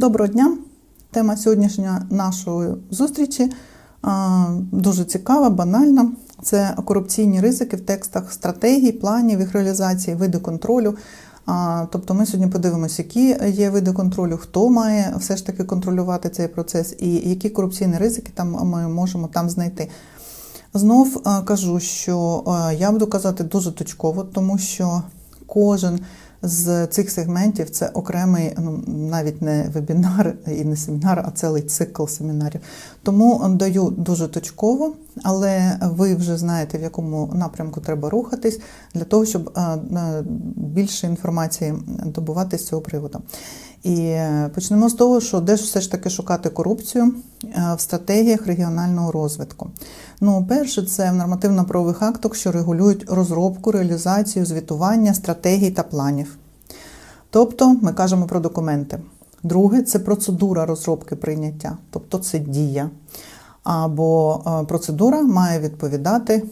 Доброго дня! Тема сьогоднішньої нашої зустрічі дуже цікава, банальна. Це корупційні ризики в текстах стратегій, планів, їх реалізації, види контролю. Тобто ми сьогодні подивимося, які є види контролю, хто має все ж таки контролювати цей процес, і які корупційні ризики там ми можемо там знайти. Знов кажу, що я буду казати дуже точково, тому що кожен з цих сегментів це окремий, ну навіть не вебінар і не семінар, а цілий цикл семінарів. Тому даю дуже точково, але ви вже знаєте, в якому напрямку треба рухатись для того, щоб е, е, більше інформації добувати з цього приводу. І почнемо з того, що де ж все ж таки шукати корупцію е, в стратегіях регіонального розвитку. Ну, перше, це в нормативно-правових актах, що регулюють розробку, реалізацію, звітування, стратегій та планів. Тобто ми кажемо про документи. Друге це процедура розробки прийняття, тобто це дія. Або е, процедура має відповідати е,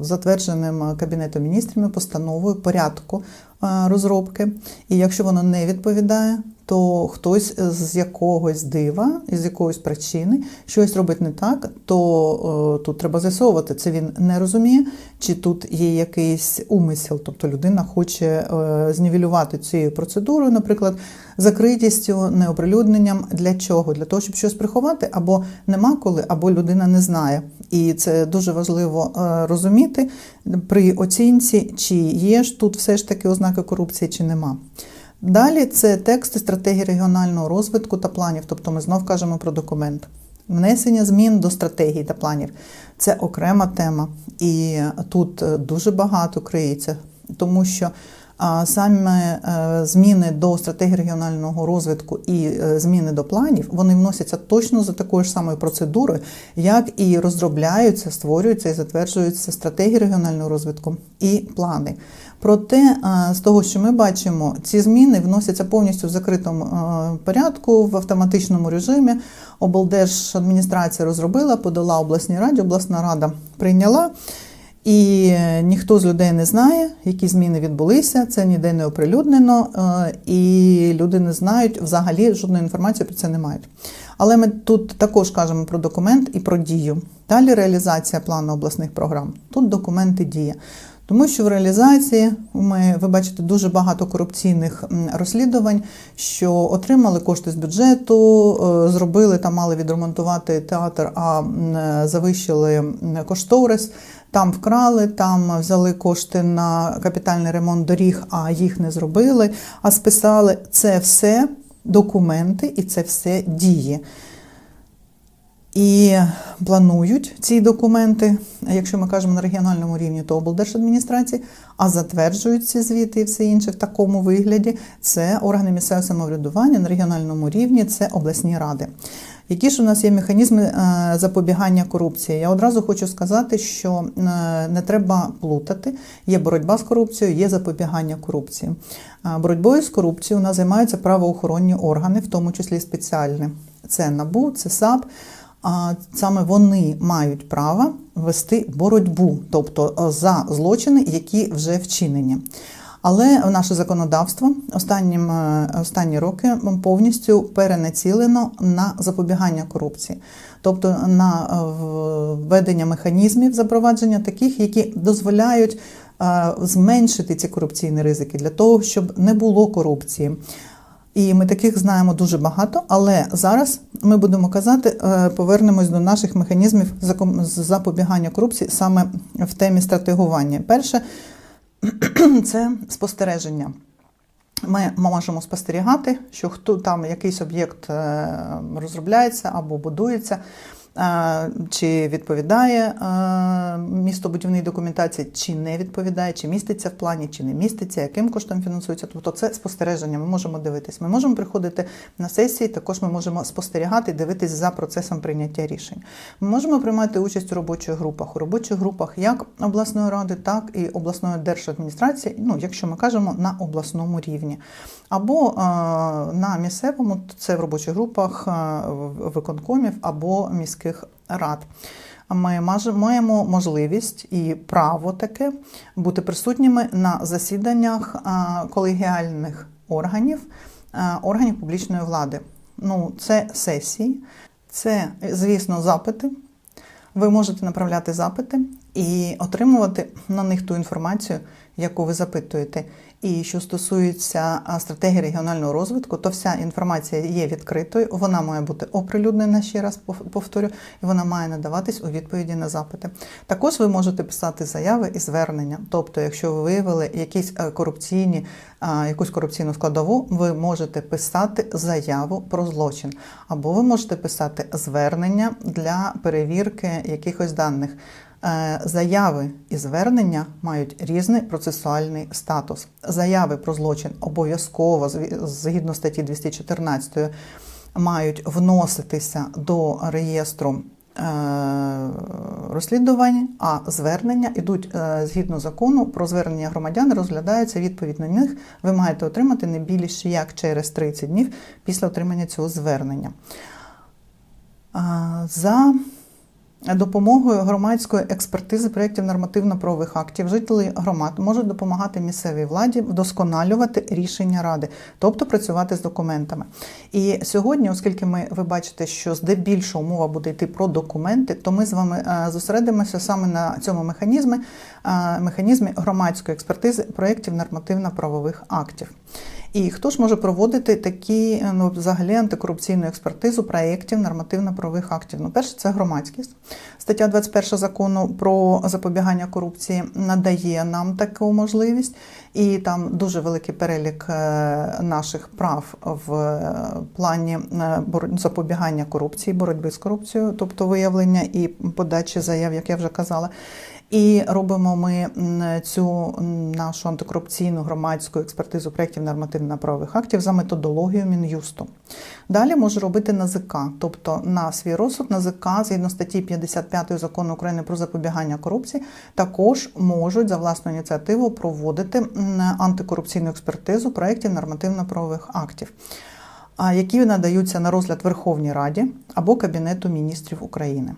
затвердженим Кабінетом міністрів постановою порядку е, розробки. І якщо воно не відповідає, то хтось з якогось дива, з якоїсь причини щось робить не так, то о, тут треба з'ясовувати, це він не розуміє, чи тут є якийсь умисел, тобто людина хоче е, знівелювати цією процедурою, наприклад, закритістю, неоприлюдненням. Для чого? Для того, щоб щось приховати, або нема коли, або людина не знає. І це дуже важливо е, розуміти при оцінці, чи є ж тут все ж таки ознаки корупції, чи нема. Далі це тексти стратегії регіонального розвитку та планів, тобто ми знов кажемо про документ. Внесення змін до стратегії та планів. Це окрема тема, і тут дуже багато криється, тому що саме е, зміни до стратегії регіонального розвитку і е, зміни до планів вони вносяться точно за такою ж самою процедурою, як і розробляються, створюються і затверджуються стратегії регіонального розвитку і плани. Проте, з того, що ми бачимо, ці зміни вносяться повністю в закритому порядку в автоматичному режимі. Облдержадміністрація розробила, подала обласній раді, обласна рада прийняла. І ніхто з людей не знає, які зміни відбулися, це ніде не оприлюднено, і люди не знають взагалі жодної інформації про це не мають. Але ми тут також кажемо про документ і про дію. Далі реалізація плану обласних програм. Тут документи дія. Тому що в реалізації ми ви бачите дуже багато корупційних розслідувань, що отримали кошти з бюджету, е, зробили там, мали відремонтувати театр, а завищили кошторис. Там вкрали, там взяли кошти на капітальний ремонт доріг, а їх не зробили, а списали це все документи і це все дії. І планують ці документи, якщо ми кажемо на регіональному рівні, то облдержадміністрації, а затверджують ці звіти і все інше в такому вигляді. Це органи місцевого самоврядування на регіональному рівні, це обласні ради. Які ж у нас є механізми е, запобігання корупції? Я одразу хочу сказати, що е, не треба плутати. Є боротьба з корупцією, є запобігання корупції. Е, боротьбою з корупцією у нас займаються правоохоронні органи, в тому числі спеціальні. Це НАБУ, це САП а саме вони мають право вести боротьбу, тобто за злочини, які вже вчинені. Але наше законодавство останнім, е, останні роки повністю перенацілено на запобігання корупції, тобто на е, введення механізмів запровадження таких, які дозволяють е, зменшити ці корупційні ризики для того, щоб не було корупції. І ми таких знаємо дуже багато, але зараз ми будемо казати, повернемось до наших механізмів запобігання корупції саме в темі стратегування. Перше це спостереження. Ми можемо спостерігати, що хто там якийсь об'єкт е, розробляється або будується чи відповідає містобудівній документації, чи не відповідає, чи міститься в плані, чи не міститься, яким коштом фінансується. Тобто це спостереження. Ми можемо дивитись. Ми можемо приходити на сесії, також ми можемо спостерігати, дивитись за процесом прийняття рішень. Ми можемо приймати участь у робочих групах. У робочих групах як обласної ради, так і обласної держадміністрації, ну якщо ми кажемо на обласному рівні. Або на місцевому, це в робочих групах виконкомів або міських міських рад. Ми маємо можливість і право таке бути присутніми на засіданнях колегіальних органів органів публічної влади. Ну, це сесії, це, звісно, запити. Ви можете направляти запити і отримувати на них ту інформацію, яку ви запитуєте. І що стосується стратегії регіонального розвитку, то вся інформація є відкритою, вона має бути оприлюднена, ще раз пов- повторю, і вона має надаватись у відповіді на запити. Також ви можете писати заяви і звернення. Тобто, якщо ви виявили якісь е, корупційні, якусь корупційну складову, ви можете писати заяву про злочин, або ви можете писати звернення для перевірки якихось даних. Е, Заяви і звернення мають різний процесуальний статус. Заяви про злочин обов'язково згідно статті 214 мають вноситися до реєстру е, розслідувань, а звернення йдуть е, згідно закону про звернення громадян, розглядаються відповідь на них. Ви маєте отримати не більше як через 30 днів після отримання цього звернення. За допомогою громадської експертизи проєктів нормативно-правових актів жителі громад можуть допомагати місцевій владі вдосконалювати рішення ради, тобто працювати з документами. І сьогодні, оскільки ми ви бачите, що здебільшого мова буде йти про документи, то ми з вами е, зосередимося саме на цьому механізмі, е, механізмі громадської експертизи проєктів нормативно-правових актів. І хто ж може проводити такі ну, взагалі антикорупційну експертизу проєктів нормативно-правових актів? Ну, перше, це громадськість. Стаття 21 закону про запобігання корупції надає нам таку можливість, і там дуже великий перелік е, наших прав в е, плані е, запобігання корупції, боротьби з корупцією, тобто виявлення і подачі заяв, як я вже казала. І робимо ми цю нашу антикорупційну громадську експертизу проєктів нормативно-правових актів за методологією Мін'юсту. Далі може робити НАЗК, тобто на свій розсуд НАЗК, згідно статті 55 закону України про запобігання корупції, також можуть за власну ініціативу проводити антикорупційну експертизу проєктів нормативно-правових актів. Які надаються на розгляд Верховній Раді або Кабінету міністрів України.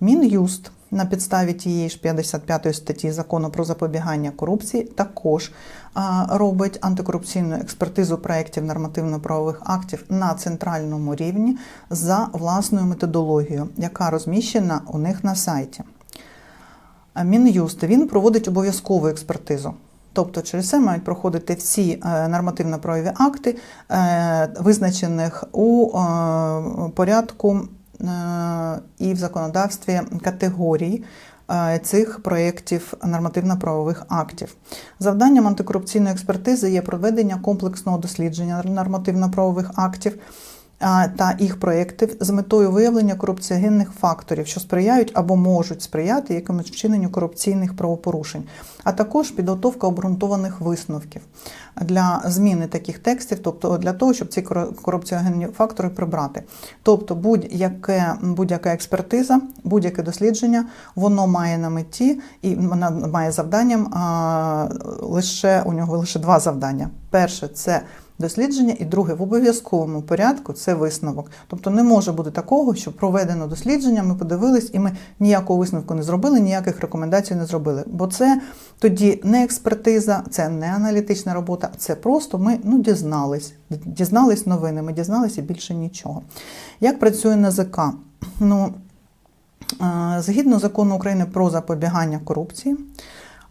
Мін'юст на підставі тієї ж 55 статті закону про запобігання корупції також робить антикорупційну експертизу проєктів нормативно-правових актів на центральному рівні за власною методологією, яка розміщена у них на сайті. Мін'юст він проводить обов'язкову експертизу. Тобто через це мають проходити всі е, нормативно-правові акти, е, визначених у е, порядку і в законодавстві категорій е, цих проєктів нормативно-правових актів. Завданням антикорупційної експертизи є проведення комплексного дослідження нормативно-правових актів та їх проєктів з метою виявлення корупціогенних факторів, що сприяють або можуть сприяти якомусь вчиненню корупційних правопорушень, а також підготовка обґрунтованих висновків для зміни таких текстів, тобто для того, щоб ці корупціогенні фактори прибрати. Тобто будь-яке, будь-яка експертиза, будь-яке дослідження, воно має на меті і має завданням а, лише у нього лише два завдання. Перше це дослідження, і друге в обов'язковому порядку це висновок. Тобто не може бути такого, що проведено дослідження, ми подивились, і ми ніякого висновку не зробили, ніяких рекомендацій не зробили. Бо це тоді не експертиза, це не аналітична робота, це просто ми ну, дізнались. Дізнались новини, ми дізнались і більше нічого. Як працює НАЗК? Ну, е, згідно закону України про запобігання корупції.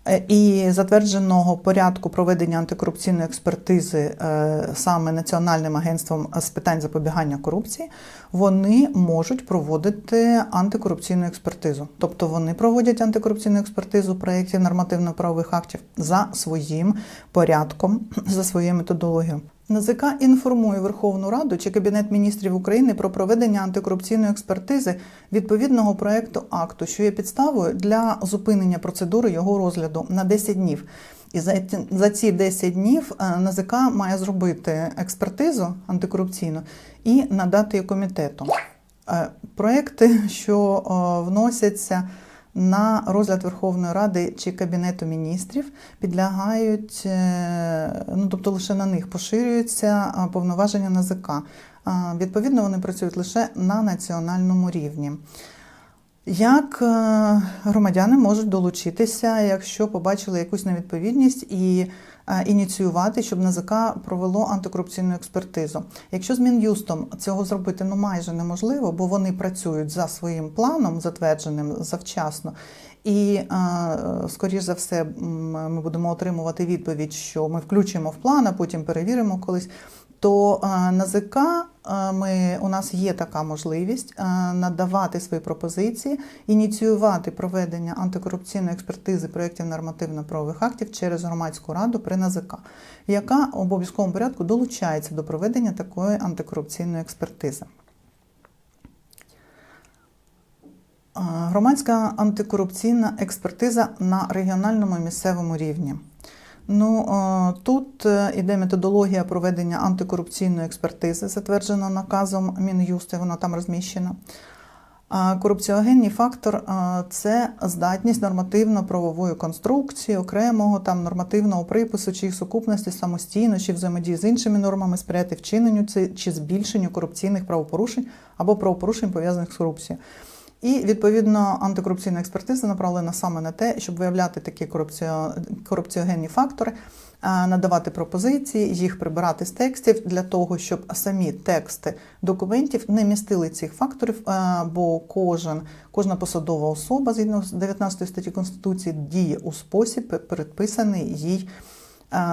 Е, І затвердженого порядку проведення антикорупційної експертизи е, саме Національним агентством з питань запобігання корупції, вони можуть проводити антикорупційну експертизу. Тобто вони проводять антикорупційну експертизу проєктів нормативно-правових актів за своїм порядком, за своєю методологією. НАЗК інформує Верховну Раду чи Кабінет міністрів України про проведення антикорупційної експертизи відповідного проекту акту, що є підставою для зупинення процедури його розгляду на 10 днів. І за ці- за 10 днів е, НАЗК має зробити експертизу антикорупційну і надати її комітету. Е, Проекти, що вносяться на розгляд Верховної Ради чи Кабінету міністрів, підлягають, е, ну тобто лише на них поширюються повноваження НАЗК. Відповідно, вони працюють лише на національному рівні. Як е, громадяни можуть долучитися, якщо побачили якусь невідповідність і ініціювати, щоб НАЗК провело антикорупційну експертизу? Якщо з Мін'юстом цього зробити ну майже неможливо, бо вони працюють за своїм планом, затвердженим завчасно, і е, скоріш за все ми будемо отримувати відповідь, що ми включимо в план, а потім перевіримо колись. То е, НАЗК е, ми, у нас є така можливість е, надавати свої пропозиції, ініціювати проведення антикорупційної експертизи проєктів нормативно-правових актів через громадську раду при НАЗК, яка в обов'язковому порядку долучається до проведення такої антикорупційної експертизи. Громадська антикорупційна експертиза на регіональному і місцевому рівні. Ну тут е, іде методологія проведення антикорупційної експертизи, затверджена наказом Мін'юсти, вона там розміщена. Корупціогенний фактор це здатність нормативно-правової конструкції, окремого там нормативного припису чи їх сукупності самостійно чи взаємодії з іншими нормами сприяти вчиненню чи збільшенню корупційних правопорушень або правопорушень пов'язаних з корупцією. І відповідно антикорупційна експертиза направлена саме на те, щоб виявляти такі корупціо... корупціогенні фактори, надавати пропозиції, їх прибирати з текстів для того, щоб самі тексти документів не містили цих факторів, бо кожен, кожна посадова особа згідно з 19 статті Конституції діє у спосіб, передписаний їй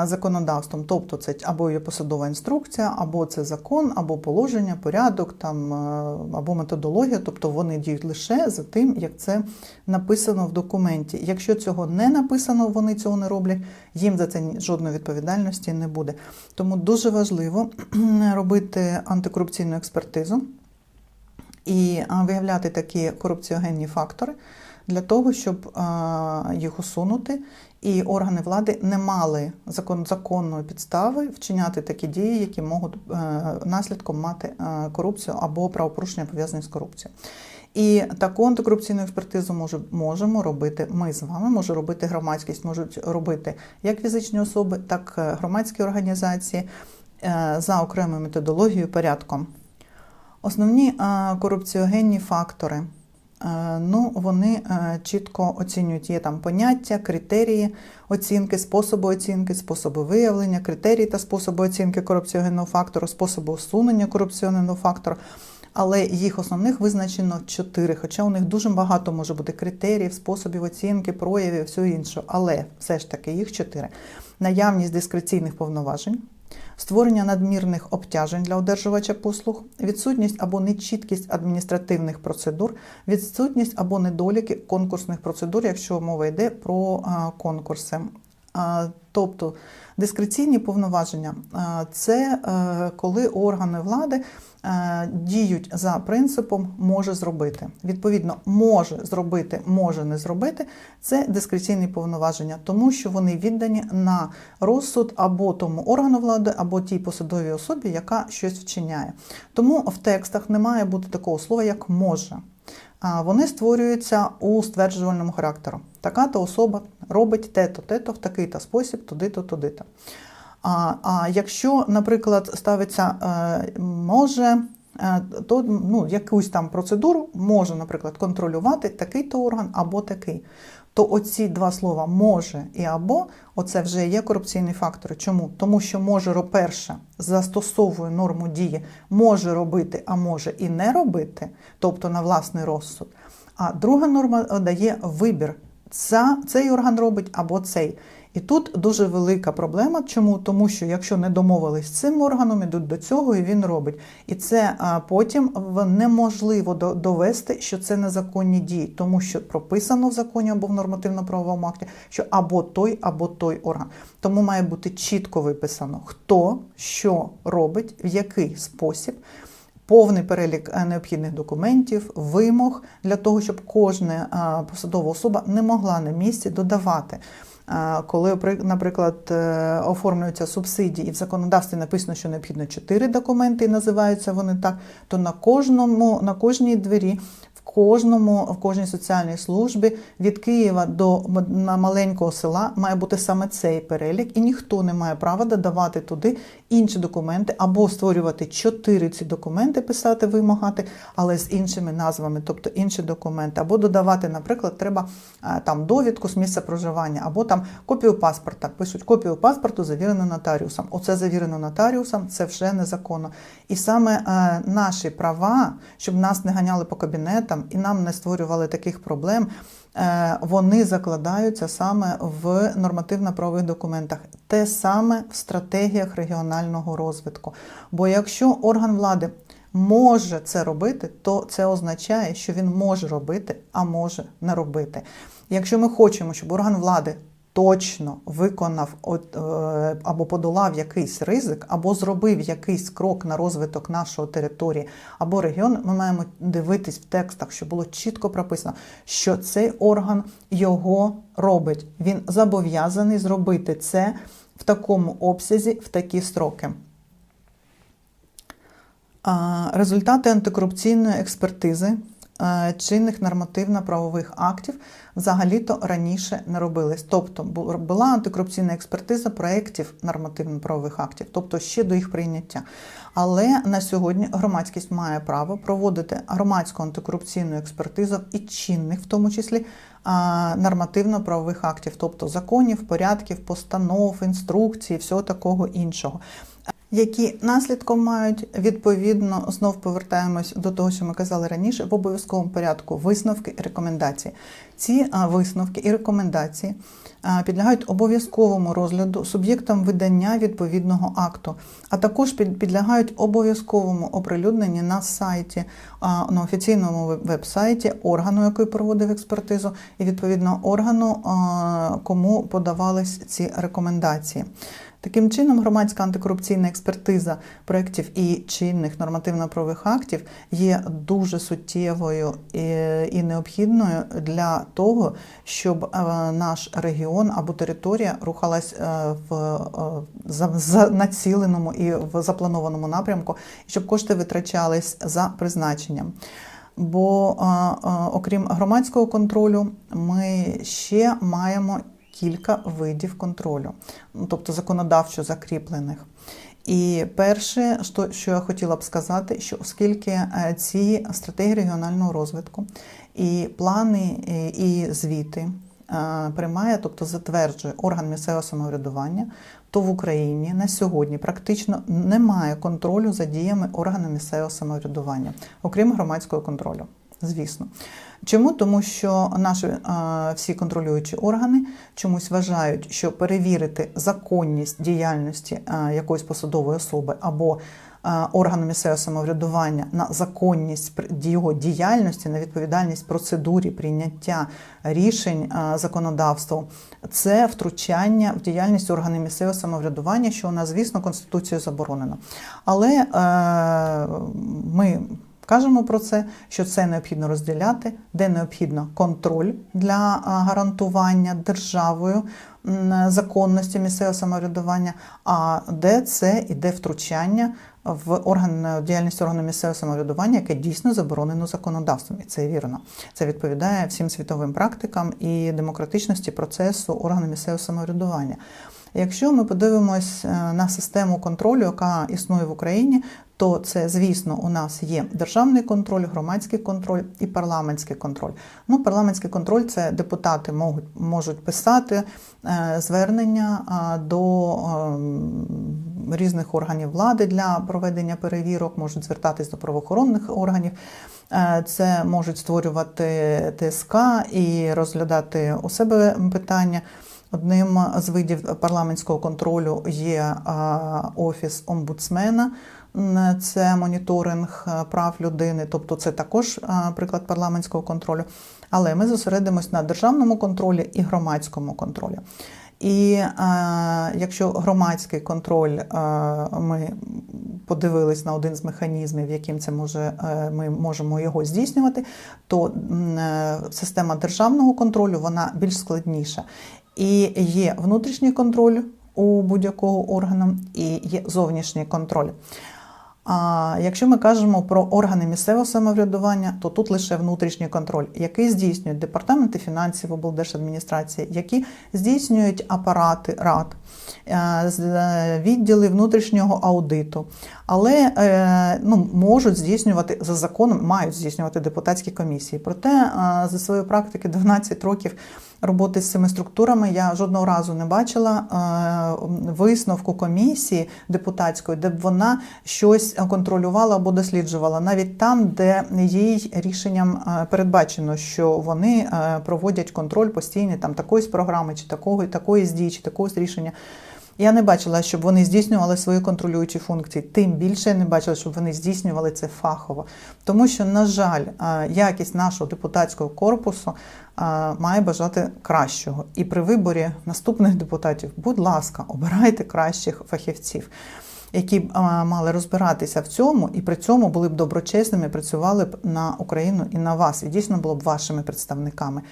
законодавством. Тобто це або є посадова інструкція, або це закон, або положення, порядок, там, е, або методологія. Тобто вони діють лише за тим, як це написано в документі. Якщо цього не написано, вони цього не роблять, їм за це жодної відповідальності не буде. Тому дуже важливо робити антикорупційну експертизу і виявляти такі корупціогенні фактори для того, щоб їх усунути, і органи влади не мали закон, законної підстави вчиняти такі дії, які можуть е, наслідком мати е, корупцію або правопорушення пов'язані з корупцією. І таку антикорупційну експертизу може, можемо робити ми з вами, може робити громадськість, можуть робити як фізичні особи, так і громадські організації е, за окремою методологією, порядком. Основні е, корупціогенні фактори. Е, Ну, вони е, чітко оцінюють є там поняття, критерії оцінки, способи оцінки, способи виявлення, критерії та способи оцінки корупціогенного фактору, способи усунення корупціогенного фактору. Але їх основних визначено чотири, хоча у них дуже багато може бути критеріїв, способів оцінки, проявів, всього іншого. Але все ж таки їх чотири: наявність дискреційних повноважень, створення надмірних обтяжень для одержувача послуг, відсутність або нечіткість адміністративних процедур, відсутність або недоліки конкурсних процедур, якщо мова йде про конкурси. Тобто дискреційні повноваження це е, коли органи влади е, діють за принципом може зробити. Відповідно, може зробити, може не зробити це дискреційні повноваження, тому що вони віддані на розсуд або тому органу влади, або тій посадовій особі, яка щось вчиняє. Тому в текстах не має бути такого слова, як може. Вони створюються у стверджувальному характеру. Така-то особа робить те-то, те-то в такий-то спосіб, туди-то, туди-то. А, а якщо, наприклад, ставиться е, може, то ну, якусь там процедуру може, наприклад, контролювати такий-то орган або такий. То оці два слова може і або оце вже є корупційні фактори. Чому? Тому що може перше застосовує норму дії, може робити, а може і не робити, тобто на власний розсуд. А друга норма е, дає вибір. Ця, цей орган робить або цей. І тут дуже велика проблема. Чому? Тому що якщо не домовились з цим органом, ідуть до цього, і він робить. І це потім в- неможливо до- довести, що це незаконні дії, тому що прописано в законі або в нормативно-правовому акті, що або той, або той орган. Тому має бути чітко виписано, хто що робить, в який спосіб. Повний перелік е, необхідних документів, вимог для того, щоб кожна е, посадова особа не могла на місці додавати. Е, Коли, наприклад, оформлюються субсидії, і в законодавстві написано, що необхідно чотири документи, і називаються вони так, то на кожному, на кожній двері, кожному в кожній соціальній службі від Києва до маленького села має бути саме цей перелік, і ніхто не має права додавати туди інші документи або створювати чотири ці документи, писати, вимагати, але з іншими назвами, тобто інші документи, або додавати, наприклад, треба е, там довідку з місця проживання, або там копію паспорта. Пишуть копію паспорту завірено нотаріусом. Оце завірено нотаріусом, це вже незаконно. І саме е, наші права, щоб нас не ганяли по кабінетам і нам не створювали таких проблем. е, Вони закладаються саме в нормативно-правових документах, те саме в стратегіях регіонального розвитку. Бо якщо орган влади може це робити, то це означає, що він може робити, а може не робити. Якщо ми хочемо, щоб орган влади точно виконав е, або подолав якийсь ризик, або зробив якийсь крок на розвиток нашої території або регіону, ми маємо дивитись в текстах, щоб було чітко прописано, що цей орган його робить. Він зобов'язаний зробити це в такому обсязі, в такі строки. Результати антикорупційної експертизи чинних нормативно-правових актів взагалі-то раніше не робились. Тобто бу- була антикорупційна експертиза проєктів нормативно-правових актів, тобто ще до їх прийняття. Але на сьогодні громадськість має право проводити громадську антикорупційну експертизу і чинних, в тому числі нормативно-правових актів, тобто законів, порядків, постанов, інструкцій, всього такого іншого які наслідком мають відповідно знов повертаємось до того, що ми казали раніше, в обов'язковому порядку висновки і рекомендації. Ці висновки і рекомендації підлягають обов'язковому розгляду суб'єктам видання відповідного акту, а також підлягають обов'язковому оприлюдненню на сайті, на офіційному веб- веб-сайті органу, який проводив експертизу, і відповідно органу, кому подавались ці рекомендації. Таким чином, громадська антикорупційна експертиза проєктів і чинних нормативно-правових актів є дуже суттєвою і, і необхідною для того, щоб е, наш регіон або територія рухалась е, в е, націленому і в запланованому напрямку, щоб кошти витрачались за призначенням. Бо е, е, окрім громадського контролю, ми ще маємо кілька видів контролю, ну, тобто законодавчо закріплених. І перше, що, я хотіла б сказати, що оскільки е, ці стратегії регіонального розвитку і плани, і, і звіти е, приймає, тобто затверджує орган місцевого самоврядування, то в Україні на сьогодні практично немає контролю за діями органу місцевого самоврядування, окрім громадського контролю. Звісно. Чому? Тому що наші е, всі контролюючі органи чомусь вважають, що перевірити законність діяльності е, якоїсь посадової особи або е, органу місцевого самоврядування на законність його діяльності, на відповідальність процедурі прийняття рішень законодавством, це втручання в діяльність органів місцевого самоврядування, що у нас, звісно, Конституцією заборонено. Але ми Кажемо про це, що це необхідно розділяти, де необхідно контроль для гарантування державою законності місцевого самоврядування, а де це іде втручання в орган діяльність органу місцевого самоврядування, яке дійсно заборонено законодавством, і це вірно. Це відповідає всім світовим практикам і демократичності процесу органу місцевого самоврядування. Якщо ми подивимось е, на систему контролю, яка існує в Україні, то це, звісно, у нас є державний контроль, громадський контроль і парламентський контроль. Ну, парламентський контроль це депутати можуть, можуть писати е, звернення е, до е, різних органів влади для проведення перевірок, можуть звертатись до правоохоронних органів. Це можуть створювати ТСК і розглядати у себе питання. Одним з видів парламентського контролю є офіс омбудсмена. М, Це моніторинг е, прав людини, тобто це також е, приклад парламентського контролю. Але ми зосередимось на державному контролі і громадському контролі. І е, якщо громадський контроль е, ми подивились на один з механізмів, яким це може е, ми можемо його здійснювати, то е, система державного контролю вона більш складніша. І є внутрішній контроль у будь-якого органу, і є зовнішній контроль. А якщо ми кажемо про органи місцевого самоврядування, то тут лише внутрішній контроль, який здійснюють департаменти фінансів облдержадміністрації, які здійснюють апарати рад, е, е, відділи внутрішнього аудиту, але е, ну, можуть здійснювати за законом, мають здійснювати депутатські комісії. Проте за своєї практики 12 років роботи з цими структурами я жодного разу не бачила е, висновку комісії депутатської, де б вона щось контролювала або досліджувала, навіть там, де їй рішенням е, передбачено, що вони е, проводять контроль постійний там такоїсь програми, чи такого, такої дії, чи такогось рішення. Я не бачила, щоб вони здійснювали свої контролюючі функції. Тим більше я не бачила, щоб вони здійснювали це фахово. Тому що, на жаль, якість нашого депутатського корпусу має бажати кращого. І при виборі наступних депутатів, будь ласка, обирайте кращих фахівців. Які б мали розбиратися в цьому, і при цьому були б доброчесними, працювали б на Україну і на вас, і дійсно було б вашими представниками.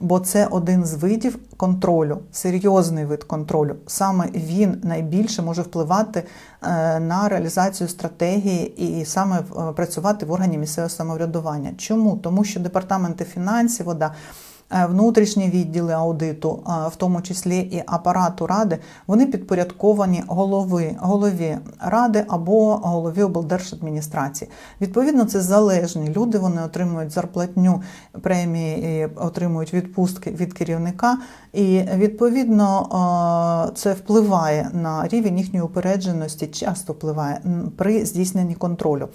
Бо це один з видів контролю, серйозний вид контролю. Саме він найбільше може впливати е, на реалізацію стратегії і саме е, працювати в органі місцевого самоврядування. Чому? Тому що департаменти фінансів, вода. Е, Внутрішні відділи аудиту, е, в тому числі і апарату ради, вони підпорядковані голови, голові ради або голові облдержадміністрації. Відповідно, це залежні люди. Вони отримують зарплатню премії, отримують відпустки від керівника, і відповідно е, це впливає на рівень їхньої упередженості, часто впливає при здійсненні контролю.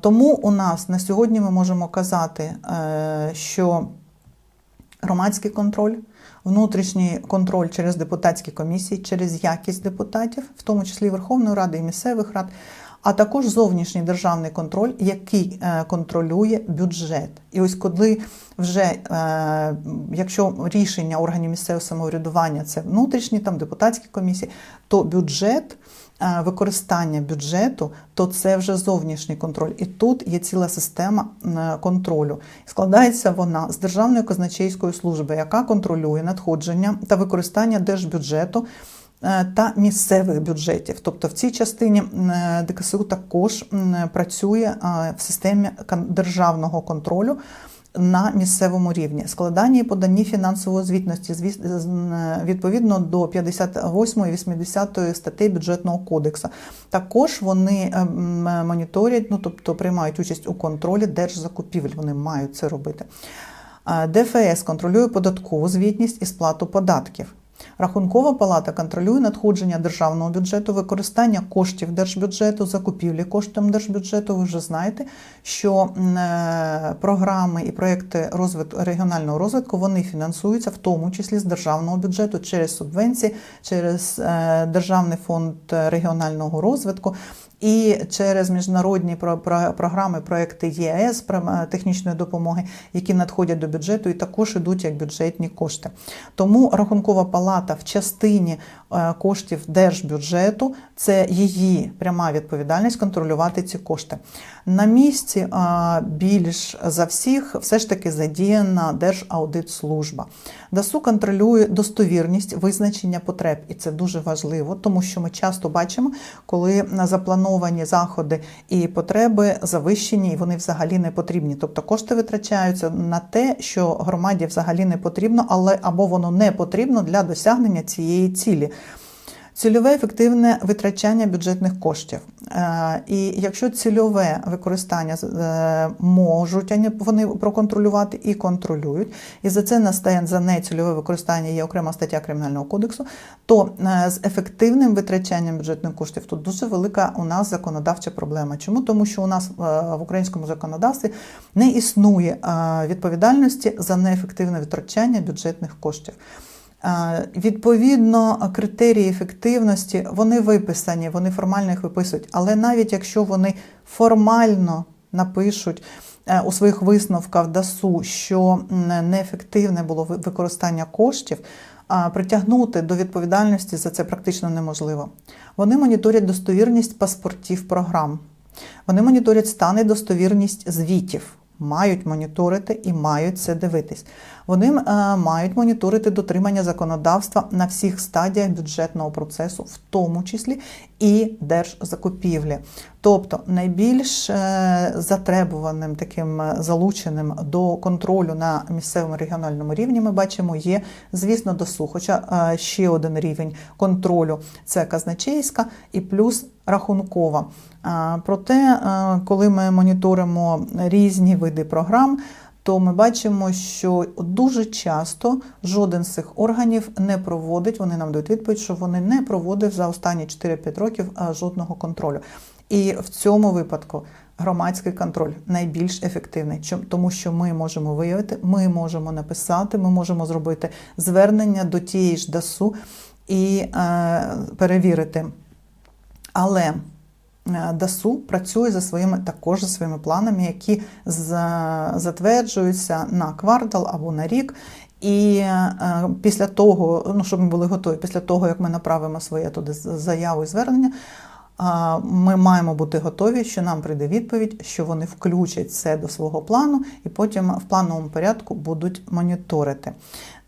Тому у нас на сьогодні ми можемо казати, що громадський контроль, внутрішній контроль через депутатські комісії, через якість депутатів, в тому числі Верховної Ради і місцевих рад, а також зовнішній державний контроль, який е, контролює бюджет. І ось коли вже е, якщо рішення органів місцевого самоврядування це внутрішні там депутатські комісії, то бюджет. Е, Використання бюджету, то це вже зовнішній контроль. І тут є ціла система е, контролю. Складається вона з Державної казначейської служби, яка контролює надходження та використання держбюджету е, та місцевих бюджетів. Тобто в цій частині ДКСУ також працює в системі державного контролю. На місцевому рівні складання і подання фінансової звітності відповідно до 58 і 80 статей бюджетного кодексу. Також вони е, моніторять, ну тобто приймають участь у контролі держзакупівель. Вони мають це робити. Е, ДФС контролює податкову звітність і сплату податків. Рахункова палата контролює надходження державного бюджету, використання коштів держбюджету, закупівлі коштом держбюджету. Ви вже знаєте, що е, програми і проекти розвитку регіонального розвитку вони фінансуються в тому числі з державного бюджету через субвенції, через е, Державний фонд регіонального розвитку. І через міжнародні про- про- програми, проекти ЄС е, технічної допомоги, які надходять до бюджету, і також ідуть як бюджетні кошти. Тому рахункова палата в частині е, коштів держбюджету це її пряма відповідальність контролювати ці кошти. На місці е, більш за всіх все ж таки задіяна Держаудитслужба. ДАСУ контролює достовірність визначення потреб, і це дуже важливо, тому що ми часто бачимо, коли заплановані заходи і потреби завищені, і вони взагалі не потрібні. Тобто кошти витрачаються на те, що громаді взагалі не потрібно, але або воно не потрібно для досягнення цієї цілі. Цільове ефективне витрачання бюджетних коштів. Е, І якщо цільове використання е, можуть вони проконтролювати і контролюють, і за це настає за нецільове використання є окрема стаття Кримінального кодексу, то е, з ефективним витрачанням бюджетних коштів тут дуже велика у нас законодавча проблема. Чому? Тому що у нас в українському законодавстві не існує відповідальності за неефективне витрачання бюджетних коштів. Е, Відповідно, критерії ефективності вони виписані, вони формально їх виписують. Але навіть якщо вони формально напишуть е, у своїх висновках ДАСУ, що неефективне було використання коштів, притягнути до відповідальності за це практично неможливо. Вони моніторять достовірність паспортів програм. Вони моніторять стан і достовірність звітів. Мають моніторити і мають це дивитись. Вони е, мають моніторити дотримання законодавства на всіх стадіях бюджетного процесу, в тому числі і держзакупівлі. Тобто найбільш е, затребуваним таким е, залученим до контролю на місцевому регіональному рівні ми бачимо є, звісно, ДОСУ. Хоча ще один рівень контролю це казначейська і плюс рахункова. Проте, коли ми моніторимо різні види програм, то ми бачимо, що дуже часто жоден з цих органів не проводить. Вони нам дають відповідь, що вони не проводив за останні 4-5 років жодного контролю. І в цьому випадку громадський контроль найбільш ефективний, тому що ми можемо виявити, ми можемо написати, ми можемо зробити звернення до тієї ж ДАСУ і е, перевірити. Але ДАСУ працює за своїми також за своїми планами, які затверджуються на квартал або на рік. І е, після того, ну щоб ми були готові, після того як ми направимо своє туди заяву і звернення, ми маємо бути готові, що нам прийде відповідь, що вони включать це до свого плану, і потім в плановому порядку будуть моніторити.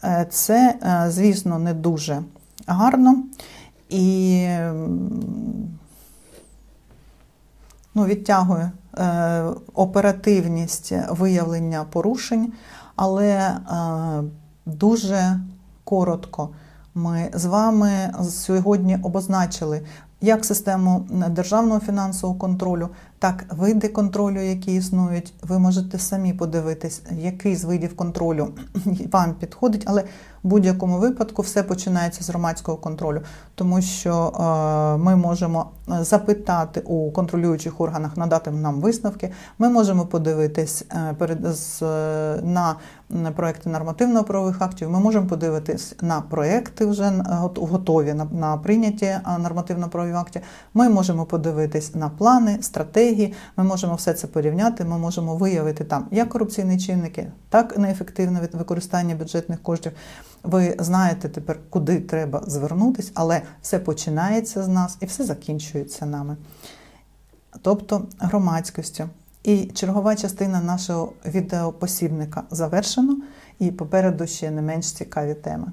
Е, Це, е, звісно, не дуже гарно і ну, відтягує е, оперативність виявлення порушень, але е, дуже коротко. Ми з вами сьогодні обозначили як систему державного фінансового контролю, так види контролю, які існують. Ви можете самі подивитись, який з видів контролю вам підходить, але в будь-якому випадку все починається з громадського контролю, тому що е, ми можемо запитати у контролюючих органах, надати нам висновки. Ми можемо подивитись е, е, на проекти нормативно-правових актів. Ми можемо подивитись на проекти вже е, готові на, прийняті е, нормативно-правові акти. Ми можемо подивитись на плани, стратегії. Ми можемо все це порівняти. Ми можемо виявити там як корупційні чинники, так і неефективне використання бюджетних коштів. Ви знаєте тепер, куди треба звернутись, але все починається з нас і все закінчується нами, тобто громадськістю. І чергова частина нашого відеопосібника завершено, і попереду ще не менш цікаві теми.